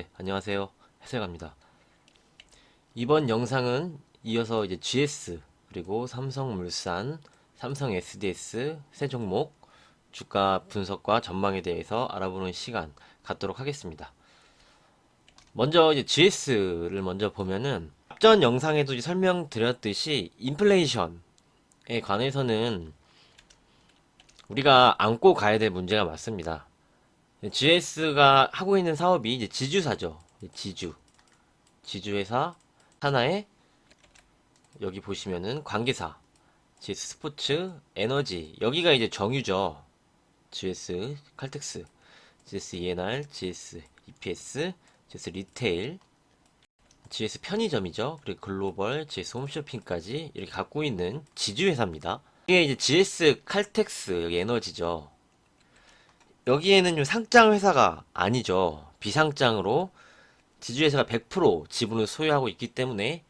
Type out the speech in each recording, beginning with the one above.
네, 안녕하세요. 해설갑니다. 이번 영상은 이어서 이제 GS 그리고 삼성물산, 삼성 SDS 세 종목 주가 분석과 전망에 대해서 알아보는 시간 갖도록 하겠습니다. 먼저 이제 GS를 먼저 보면은 앞전 영상에도 설명드렸듯이 인플레이션에 관해서는 우리가 안고 가야 될 문제가 맞습니다. GS가 하고 있는 사업이 이제 지주사죠. 지주. 지주회사 하나에 여기 보시면은 관계사, GS 스포츠, 에너지. 여기가 이제 정유죠. GS 칼텍스, GS ENR, GS EPS, GS 리테일, GS 편의점이죠. 그리고 글로벌, GS 홈쇼핑까지 이렇게 갖고 있는 지주회사입니다. 이게 이제 GS 칼텍스 여기 에너지죠. 여기에는 좀 상장 회사가 아니죠. 비상장으로 지주회사가 100% 지분을 소유하고 있기 때문에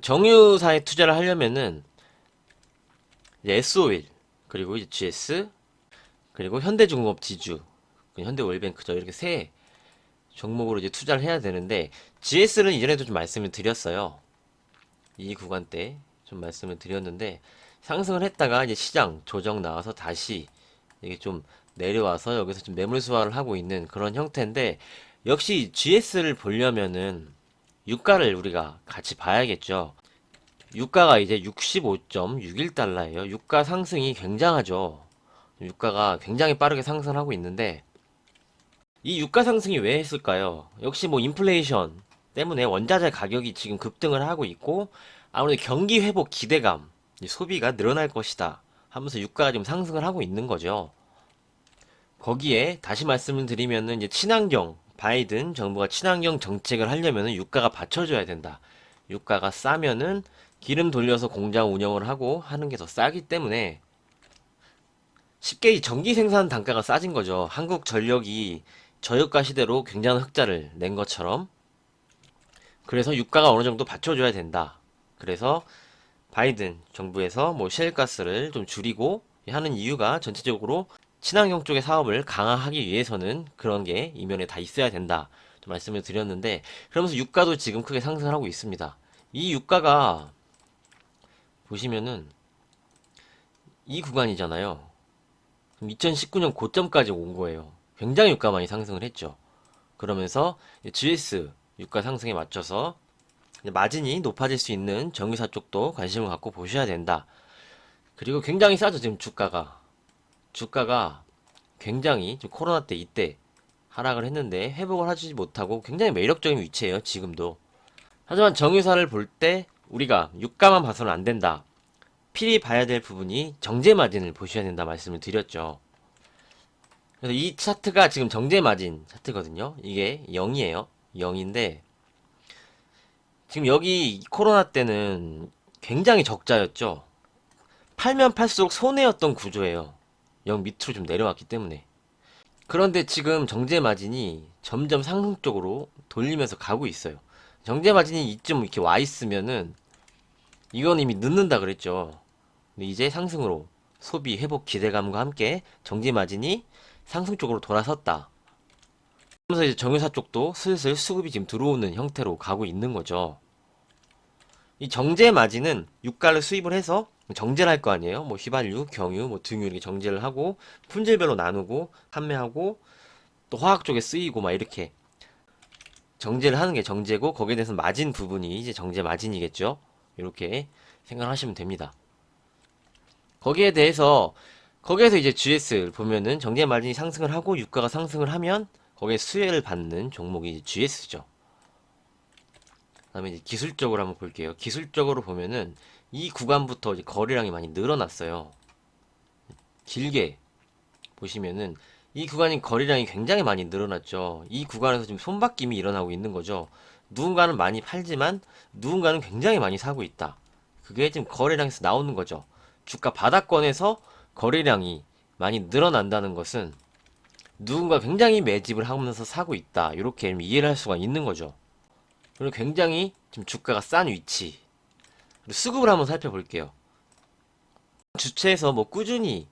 정유사에 투자를 하려면은 SO일 그리고 이제 GS 그리고 현대중공업 지주 그 현대오일뱅크죠. 이렇게 세 종목으로 이제 투자를 해야 되는데 GS는 이전에도 좀 말씀을 드렸어요. 이 구간 때 좀 말씀을 드렸는데 상승을 했다가 이제 시장 조정 나와서 다시 이게 좀 내려와서 여기서 좀 매물 수화를 하고 있는 그런 형태인데 역시 GS를 보려면은 유가를 우리가 같이 봐야겠죠. 유가가 이제 65.61달러예요. 유가 상승이 굉장하죠. 유가가 굉장히 빠르게 상승하고 있는데 이 유가 상승이 왜 했을까요? 역시 뭐 인플레이션 때문에 원자재 가격이 지금 급등을 하고 있고 아무래도 경기 회복 기대감, 이 소비가 늘어날 것이다 하면서 유가가 좀 상승을 하고 있는 거죠. 거기에 다시 말씀을 드리면은 이제 친환경 바이든 정부가 친환경 정책을 하려면은 유가가 받쳐줘야 된다. 유가가 싸면은 기름 돌려서 공장 운영을 하고 하는 게 더 싸기 때문에 쉽게 이 전기 생산 단가가 싸진 거죠. 한국 전력이 저유가 시대로 굉장한 흑자를 낸 것처럼 그래서 유가가 어느 정도 받쳐줘야 된다. 그래서 바이든 정부에서 뭐 셰일가스를 좀 줄이고 하는 이유가 전체적으로 친환경 쪽의 사업을 강화하기 위해서는 그런 게 이면에 다 있어야 된다. 좀 말씀을 드렸는데 그러면서 유가도 지금 크게 상승을 하고 있습니다. 이 유가가 보시면은 이 구간이잖아요. 2019년 고점까지 온 거예요. 굉장히 유가 많이 상승을 했죠. 그러면서 GS 유가 상승에 맞춰서 마진이 높아질 수 있는 정유사 쪽도 관심을 갖고 보셔야 된다. 그리고 굉장히 싸죠, 지금 주가가. 주가가 굉장히 코로나 때 이때 하락을 했는데 회복을 하지 못하고 굉장히 매력적인 위치예요, 지금도. 하지만 정유사를 볼 때 우리가 유가만 봐서는 안 된다. 필히 봐야 될 부분이 정제 마진을 보셔야 된다 말씀을 드렸죠. 그래서 이 차트가 지금 정제 마진 차트거든요. 이게 0이에요. 0인데 지금 여기 코로나 때는 굉장히 적자였죠. 팔면 팔수록 손해였던 구조예요. 0 밑으로 좀 내려왔기 때문에. 그런데 지금 정제 마진이 점점 상승 쪽으로 돌리면서 가고 있어요. 정제 마진이 이쯤 이렇게 와 있으면은 이건 이미 늦는다 그랬죠. 근데 이제 상승으로 소비 회복 기대감과 함께 정제 마진이 상승 쪽으로 돌아섰다. 그러면서 이제 정유사 쪽도 슬슬 수급이 지금 들어오는 형태로 가고 있는 거죠. 이 정제 마진은 유가를 수입을 해서 정제를 할 거 아니에요. 뭐 휘발유, 경유, 뭐 등유 이렇게 정제를 하고 품질별로 나누고 판매하고 또 화학 쪽에 쓰이고 막 이렇게 정제를 하는 게 정제고 거기에 대해서 마진 부분이 이제 정제 마진이겠죠. 이렇게 생각하시면 됩니다. 거기에 대해서 거기에서 이제 GS를 보면은 정제 마진이 상승을 하고 유가가 상승을 하면 거기에 수혜를 받는 종목이 GS죠. 그다음에 이제 기술적으로 한번 볼게요. 기술적으로 보면은 이 구간부터 거래량이 많이 늘어났어요. 길게 보시면은 이 구간이 거래량이 굉장히 많이 늘어났죠. 이 구간에서 지금 손바뀜이 일어나고 있는 거죠. 누군가는 많이 팔지만 누군가는 굉장히 많이 사고 있다. 그게 지금 거래량에서 나오는 거죠. 주가 바닥권에서 거래량이 많이 늘어난다는 것은 누군가 굉장히 매집을 하면서 사고 있다. 이렇게 이해를 할 수가 있는 거죠. 그리고 굉장히 지금 주가가 싼 위치. 수급을 한번 살펴볼게요. 주체에서 뭐 꾸준히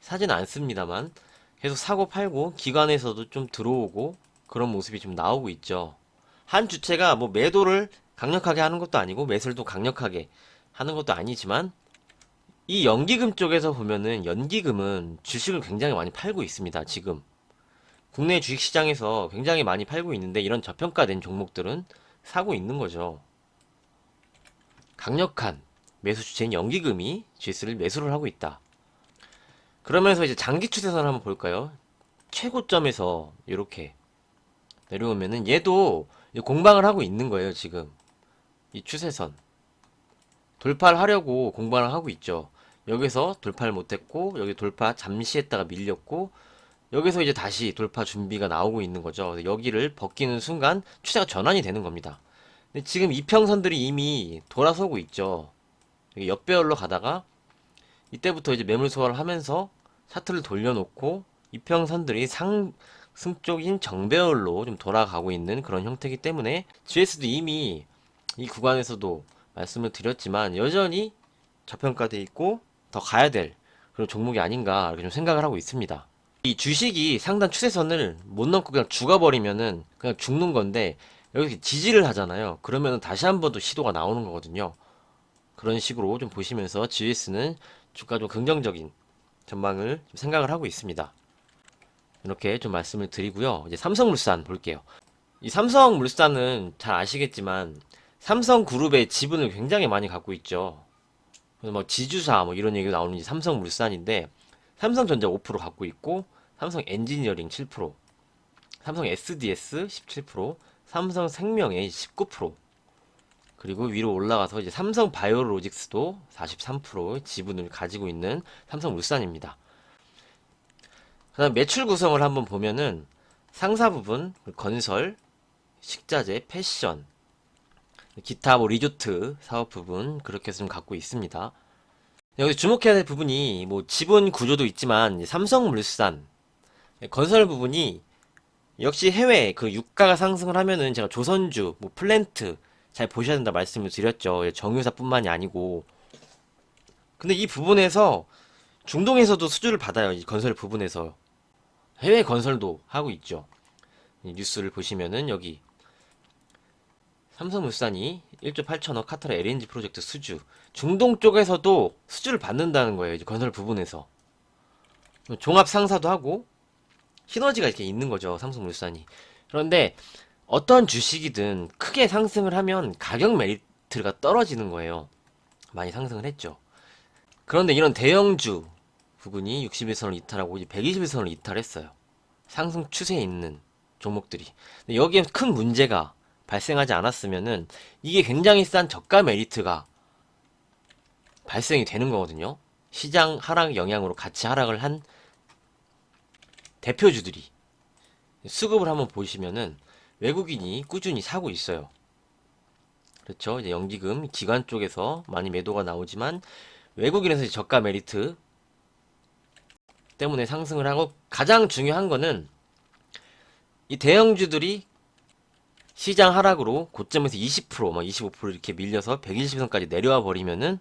사지는 않습니다만 계속 사고 팔고 기관에서도 좀 들어오고 그런 모습이 좀 나오고 있죠. 한 주체가 뭐 매도를 강력하게 하는 것도 아니고 매수를 또 강력하게 하는 것도 아니지만 이 연기금 쪽에서 보면은 연기금은 주식을 굉장히 많이 팔고 있습니다. 지금 국내 주식 시장에서 굉장히 많이 팔고 있는데 이런 저평가된 종목들은 사고 있는 거죠. 강력한 매수 주체인 연기금이 GS를 매수를 하고 있다. 그러면서 이제 장기 추세선을 한번 볼까요? 최고점에서 이렇게 내려오면은 얘도 공방을 하고 있는 거예요, 지금. 이 추세선. 돌파를 하려고 공방을 하고 있죠. 여기서 돌파를 못했고, 여기 돌파 잠시 했다가 밀렸고, 여기서 이제 다시 돌파 준비가 나오고 있는 거죠. 여기를 벗기는 순간 추세가 전환이 되는 겁니다. 근데 지금 이평선들이 이미 돌아서고 있죠. 여기 역배열로 가다가 이때부터 이제 매물 소화를 하면서 차트를 돌려놓고 이평선들이 상승 쪽인 정배열로 좀 돌아가고 있는 그런 형태이기 때문에 GS도 이미 이 구간에서도 말씀을 드렸지만 여전히 저평가돼 있고 더 가야 될 그런 종목이 아닌가 이렇게 좀 생각을 하고 있습니다. 이 주식이 상단 추세선을 못 넘고 그냥 죽어버리면은 그냥 죽는 건데 여기 지지를 하잖아요. 그러면은 다시 한 번 더 시도가 나오는 거거든요. 그런 식으로 좀 보시면서 GS는 주가 좀 긍정적인 전망을 좀 생각을 하고 있습니다. 이렇게 좀 말씀을 드리고요. 이제 삼성물산 볼게요. 이 삼성물산은 잘 아시겠지만 삼성그룹의 지분을 굉장히 많이 갖고 있죠. 그래서 뭐 지주사 뭐 이런 얘기가 나오는 게 삼성물산인데 삼성전자 5% 갖고 있고 삼성 엔지니어링 7%, 삼성 SDS 17%, 삼성 생명에 19%, 그리고 위로 올라가서 이제 삼성 바이오로직스도 43% 지분을 가지고 있는 삼성물산입니다. 그다음 매출 구성을 한번 보면은 상사 부분 건설, 식자재, 패션, 기타 뭐 리조트 사업 부분 그렇게 좀 갖고 있습니다. 여기 주목해야 될 부분이 뭐 지분 구조도 있지만 삼성물산 건설 부분이 역시 해외 그 유가가 상승을 하면은 제가 조선주 뭐 플랜트 잘 보셔야 된다 말씀을 드렸죠. 정유사뿐만이 아니고 근데 이 부분에서 중동에서도 수주를 받아요. 이 건설 부분에서 해외 건설도 하고 있죠. 이 뉴스를 보시면은 여기 삼성물산이 1조 8천억 카타르 LNG 프로젝트 수주 중동 쪽에서도 수주를 받는다는 거예요. 이제 건설 부분에서 종합 상사도 하고 시너지가 이렇게 있는 거죠. 삼성물산이. 그런데 어떤 주식이든 크게 상승을 하면 가격 메리트가 떨어지는 거예요. 많이 상승을 했죠. 그런데 이런 대형주 부분이 61선을 이탈하고 이제 121선을 이탈했어요. 상승 추세에 있는 종목들이. 여기에 큰 문제가 발생하지 않았으면은 이게 굉장히 싼 저가 메리트가 발생이 되는 거거든요. 시장 하락 영향으로 같이 하락을 한 대표주들이 수급을 한번 보시면은 외국인이 꾸준히 사고 있어요. 그렇죠. 이제 연기금 기관 쪽에서 많이 매도가 나오지만 외국인에서 저가 메리트 때문에 상승을 하고 가장 중요한 거는 이 대형주들이 시장 하락으로 고점에서 20%, 막 25% 이렇게 밀려서 120선까지 내려와 버리면은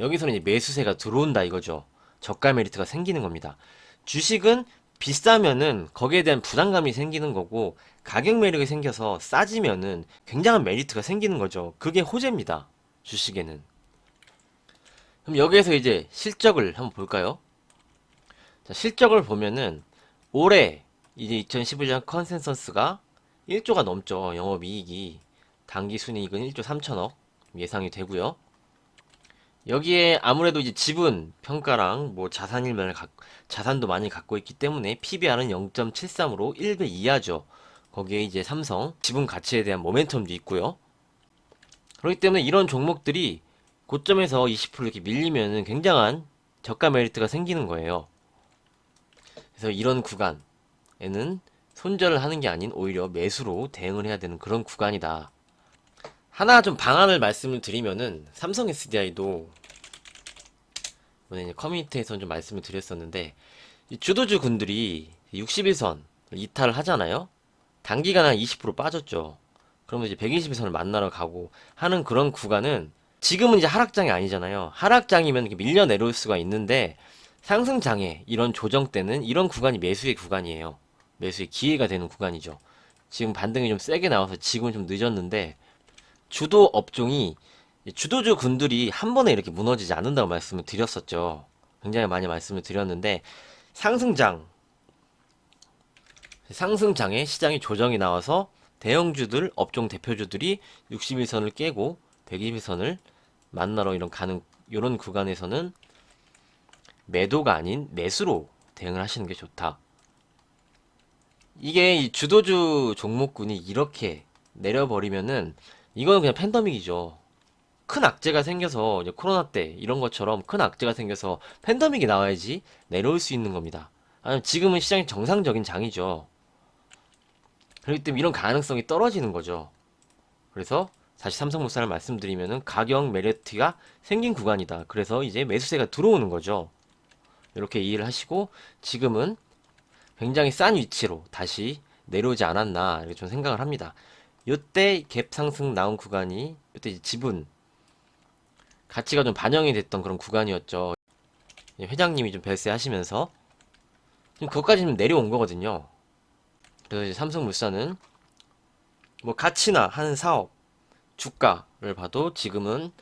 여기서는 이제 매수세가 들어온다 이거죠. 저가 메리트가 생기는 겁니다. 주식은 비싸면은 거기에 대한 부담감이 생기는 거고 가격 매력이 생겨서 싸지면은 굉장한 메리트가 생기는 거죠. 그게 호재입니다. 주식에는. 그럼 여기에서 이제 실적을 한번 볼까요? 자, 실적을 보면은 올해 이제 2015년 컨센서스가 1조가 넘죠. 영업이익이. 당기 순이익은 1조 3천억 예상이 되고요. 여기에 아무래도 이제 지분 평가랑 뭐 자산 일면을 갖, 자산도 많이 갖고 있기 때문에 PBR은 0.73으로 1배 이하죠. 거기에 이제 삼성 지분 가치에 대한 모멘텀도 있고요. 그렇기 때문에 이런 종목들이 고점에서 20% 이렇게 밀리면은 굉장한 저가 메리트가 생기는 거예요. 그래서 이런 구간에는 손절을 하는 게 아닌 오히려 매수로 대응을 해야 되는 그런 구간이다. 하나 좀 방안을 말씀을 드리면은 삼성 SDI도 이번에 커뮤니티에서 좀 말씀을 드렸었는데 이 주도주 군들이 61선 이탈을 하잖아요. 단기간 한 20% 빠졌죠. 그러면 이제 120선을 만나러 가고 하는 그런 구간은 지금은 이제 하락장이 아니잖아요. 하락장이면 밀려 내려올 수가 있는데 상승장에 이런 조정 때는 이런 구간이 매수의 구간이에요. 매수의 기회가 되는 구간이죠. 지금 반등이 좀 세게 나와서 지금은 좀 늦었는데 주도 업종이 주도주 군들이 한 번에 이렇게 무너지지 않는다고 말씀을 드렸었죠. 굉장히 많이 말씀을 드렸는데 상승장 상승장에 시장이 조정이 나와서 대형주들 업종 대표주들이 61선을 깨고 120선을 만나러 이런 가는 이런 구간에서는 매도가 아닌 매수로 대응을 하시는 게 좋다. 이게 이 주도주 종목군이 이렇게 내려버리면은 이거는 그냥 팬더믹이죠. 큰 악재가 생겨서 이제 코로나 때 이런 것처럼 큰 악재가 생겨서 팬더믹이 나와야지 내려올 수 있는 겁니다. 아니면 지금은 시장이 정상적인 장이죠. 그렇기 때문에 이런 가능성이 떨어지는 거죠. 그래서 다시 삼성물산을 말씀드리면은 가격 메리트가 생긴 구간이다. 그래서 이제 매수세가 들어오는 거죠. 이렇게 이해를 하시고 지금은 굉장히 싼 위치로 다시 내려오지 않았나 이렇게 좀 생각을 합니다. 이때 갭 상승 나온 구간이 이제 지분 가치가 좀 반영이 됐던 그런 구간이었죠. 회장님이 좀 별세하시면서 지금 그것까지는 내려온 거거든요. 그래서 이제 삼성물산은 뭐 가치나 하는 사업 주가를 봐도 지금은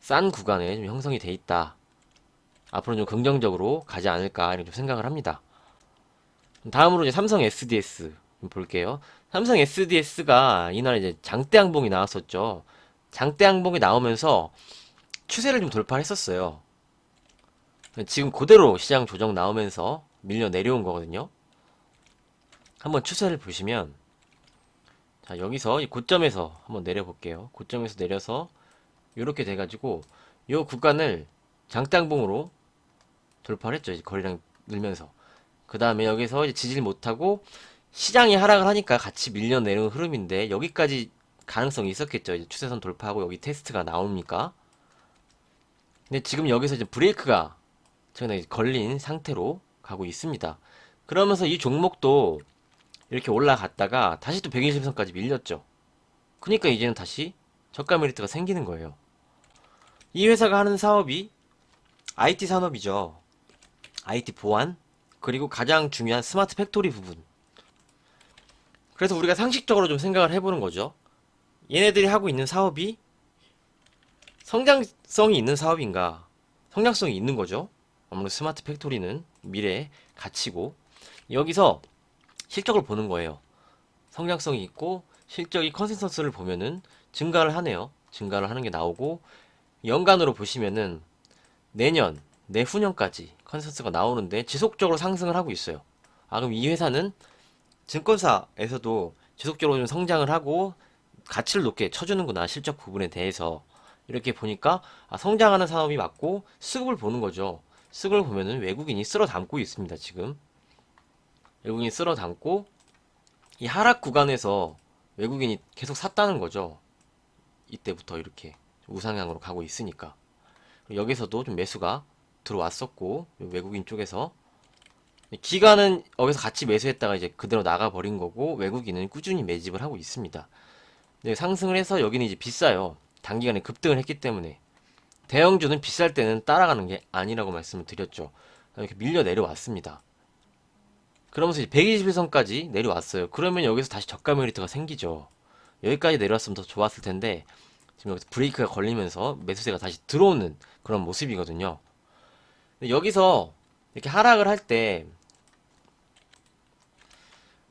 싼 구간에 좀 형성이 돼 있다. 앞으로 좀 긍정적으로 가지 않을까 이렇게 좀 생각을 합니다. 다음으로 이제 삼성 SDS 볼게요. 삼성 SDS가 이날 이제 장대 항봉이 나왔었죠. 장대 항봉이 나오면서 추세를 좀 돌파했었어요. 지금 그대로 시장 조정 나오면서 밀려 내려온 거거든요. 한번 추세를 보시면 자 여기서 이 고점에서 한번 내려볼게요. 고점에서 내려서 이렇게 돼가지고 이 구간을 장땅봉으로 돌파를 했죠. 거리랑 늘면서 그 다음에 여기서 지지를 못하고 시장이 하락을 하니까 같이 밀려 내려온 흐름인데 여기까지 가능성이 있었겠죠. 이제 추세선 돌파하고 여기 테스트가 나옵니까? 근데 지금 여기서 이제 브레이크가 최근에 걸린 상태로 가고 있습니다. 그러면서 이 종목도 이렇게 올라갔다가 다시 또 120선까지 밀렸죠. 그러니까 이제는 다시 저가 메리트가 생기는 거예요. 이 회사가 하는 사업이 IT 산업이죠. IT 보안 그리고 가장 중요한 스마트 팩토리 부분. 그래서 우리가 상식적으로 좀 생각을 해보는 거죠. 얘네들이 하고 있는 사업이 성장성이 있는 사업인가? 성장성이 있는 거죠. 아무래도 스마트 팩토리는 미래의 가치고 여기서 실적을 보는 거예요. 성장성이 있고 실적이 컨센서스를 보면은 증가를 하네요. 증가를 하는 게 나오고 연간으로 보시면은 내년, 내후년까지 컨센서스가 나오는데 지속적으로 상승을 하고 있어요. 아 그럼 이 회사는 증권사에서도 지속적으로 좀 성장을 하고 가치를 높게 쳐주는구나 실적 부분에 대해서 이렇게 보니까 아, 성장하는 산업이 맞고 수급을 보는 거죠. 수급을 보면은 외국인이 쓸어 담고 있습니다. 지금 외국인이 쓸어 담고 이 하락 구간에서 외국인이 계속 샀다는 거죠. 이때부터 이렇게 우상향으로 가고 있으니까 여기서도 좀 매수가 들어왔었고 외국인 쪽에서 기간은 여기서 같이 매수했다가 이제 그대로 나가 버린 거고 외국인은 꾸준히 매집을 하고 있습니다. 네, 상승을 해서 여기는 이제 비싸요. 단기간에 급등을 했기 때문에 대형주는 비쌀 때는 따라가는 게 아니라고 말씀을 드렸죠. 이렇게 밀려 내려왔습니다. 그러면서 이제 121선까지 내려왔어요. 그러면 여기서 다시 저가 메리트가 생기죠. 여기까지 내려왔으면 더 좋았을 텐데 지금 여기서 브레이크가 걸리면서 매수세가 다시 들어오는 그런 모습이거든요. 여기서 이렇게 하락을 할 때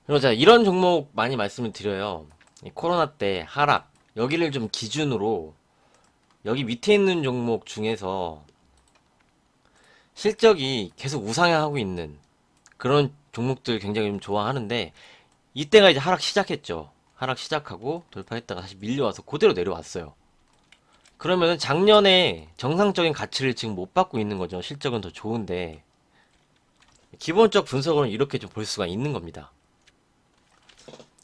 그러자 이런 종목 많이 말씀을 드려요. 이 코로나 때 하락 여기를 좀 기준으로 여기 밑에 있는 종목 중에서 실적이 계속 우상향하고 있는 그런 종목들 굉장히 좀 좋아하는데 이때가 이제 하락 시작했죠. 하락 시작하고 돌파했다가 다시 밀려와서 그대로 내려왔어요. 그러면은 작년에 정상적인 가치를 지금 못 받고 있는 거죠. 실적은 더 좋은데 기본적 분석으로는 이렇게 좀 볼 수가 있는 겁니다.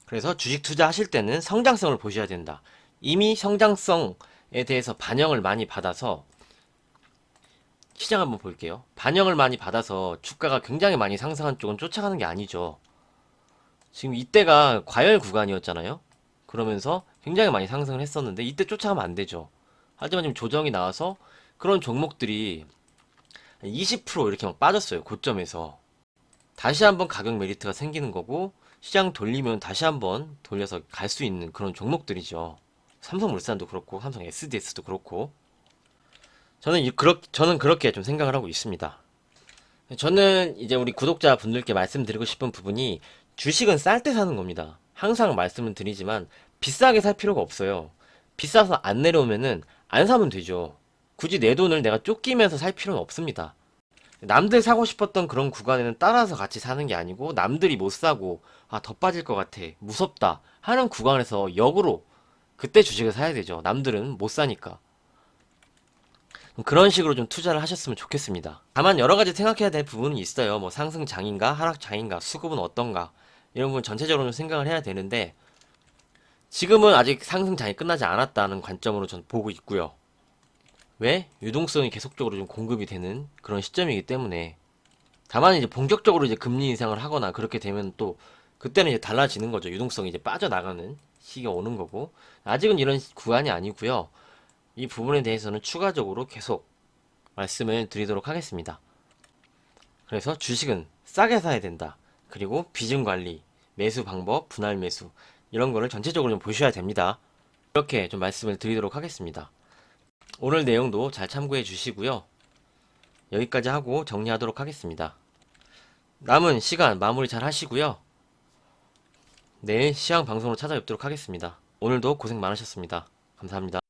그래서 주식 투자하실 때는 성장성을 보셔야 된다. 이미 성장성에 대해서 반영을 많이 받아서 시장 한번 볼게요. 반영을 많이 받아서 주가가 굉장히 많이 상승한 쪽은 쫓아가는 게 아니죠. 지금 이때가 과열 구간이었잖아요. 그러면서 굉장히 많이 상승을 했었는데 이때 쫓아가면 안 되죠. 하지만 지금 조정이 나와서 그런 종목들이 20% 이렇게 막 빠졌어요. 고점에서. 다시 한번 가격 메리트가 생기는 거고 시장 돌리면 다시 한번 돌려서 갈 수 있는 그런 종목들이죠. 삼성물산도 그렇고 삼성 SDS도 그렇고 저는 이- 그렇 저는 그렇게 좀 생각을 하고 있습니다. 저는 이제 우리 구독자 분들께 말씀드리고 싶은 부분이 주식은 쌀 때 사는 겁니다. 항상 말씀을 드리지만 비싸게 살 필요가 없어요. 비싸서 안 내려오면은 안 사면 되죠. 굳이 내 돈을 내가 쫓기면서 살 필요는 없습니다. 남들 사고 싶었던 그런 구간에는 따라서 같이 사는 게 아니고 남들이 못 사고 아 더 빠질 것 같아 무섭다 하는 구간에서 역으로 그때 주식을 사야 되죠. 남들은 못 사니까. 그런 식으로 좀 투자를 하셨으면 좋겠습니다. 다만 여러 가지 생각해야 될 부분은 있어요. 뭐 상승장인가 하락장인가 수급은 어떤가 이런 부분 전체적으로 좀 생각을 해야 되는데 지금은 아직 상승장이 끝나지 않았다는 관점으로 전 보고 있고요. 왜? 유동성이 계속적으로 좀 공급이 되는 그런 시점이기 때문에 다만 이제 본격적으로 이제 금리 인상을 하거나 그렇게 되면 또 그때는 이제 달라지는 거죠. 유동성이 이제 빠져나가는 시기가 오는 거고 아직은 이런 구간이 아니고요. 이 부분에 대해서는 추가적으로 계속 말씀을 드리도록 하겠습니다. 그래서 주식은 싸게 사야 된다. 그리고 비중 관리, 매수 방법, 분할 매수 이런 거를 전체적으로 좀 보셔야 됩니다. 이렇게 좀 말씀을 드리도록 하겠습니다. 오늘 내용도 잘 참고해 주시고요. 여기까지 하고 정리하도록 하겠습니다. 남은 시간 마무리 잘 하시고요. 내일 시황 방송으로 찾아뵙도록 하겠습니다. 오늘도 고생 많으셨습니다. 감사합니다.